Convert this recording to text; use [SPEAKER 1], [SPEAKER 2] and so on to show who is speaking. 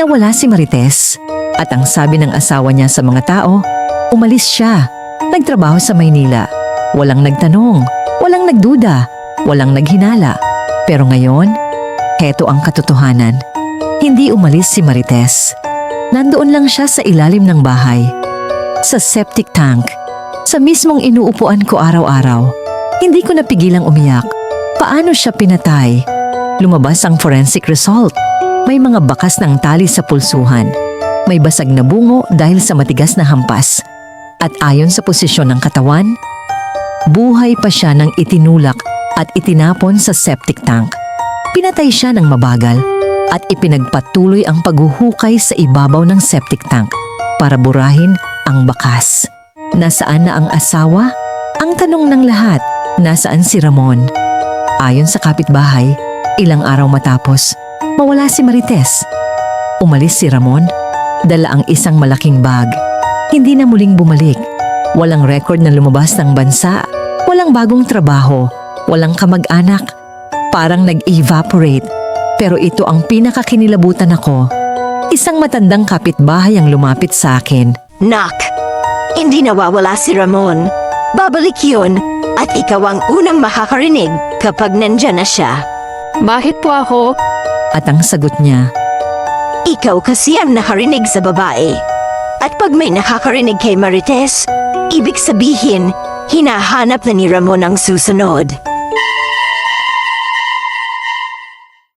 [SPEAKER 1] na wala si Marites. At ang sabi ng asawa niya sa mga tao, umalis siya. Nagtrabaho sa Maynila. Walang nagtanong, walang nagduda, walang naghinala. Pero ngayon, heto ang katotohanan. Hindi umalis si Marites. Nandoon lang siya sa ilalim ng bahay. Sa septic tank. Sa mismong inuupuan ko araw-araw. Hindi ko napigilang umiyak. Paano siya pinatay? Lumabas ang forensic result. May mga bakas ng tali sa pulsuhan. May basag na bungo dahil sa matigas na hampas. At ayon sa posisyon ng katawan, buhay pa siya nang itinulak at itinapon sa septic tank. Pinatay siya ng mabagal at ipinagpatuloy ang paghuhukay sa ibabaw ng septic tank para burahin ang bakas. Nasaan na ang asawa? Ang tanong ng lahat, nasaan si Ramon? Ayon sa kapitbahay, ilang araw matapos, mawala si Marites. Umalis si Ramon, dala ang isang malaking bag. Hindi na muling bumalik. Walang record na lumabas ng bansa. Walang bagong trabaho. Walang kamag-anak. Parang nag-evaporate. Pero ito ang pinakakinilabutan ako. Isang matandang kapitbahay ang lumapit sa akin.
[SPEAKER 2] Nak, hindi nawawala si Ramon. Babalik yun at ikaw ang unang makakarinig kapag nandyan na siya.
[SPEAKER 3] Bakit po ako?
[SPEAKER 1] At ang sagot niya,
[SPEAKER 2] Ikaw kasi ang nakarinig sa babae. At pag may nakakarinig kay Marites, ibig sabihin, hinahanap na ni Ramon ang susunod.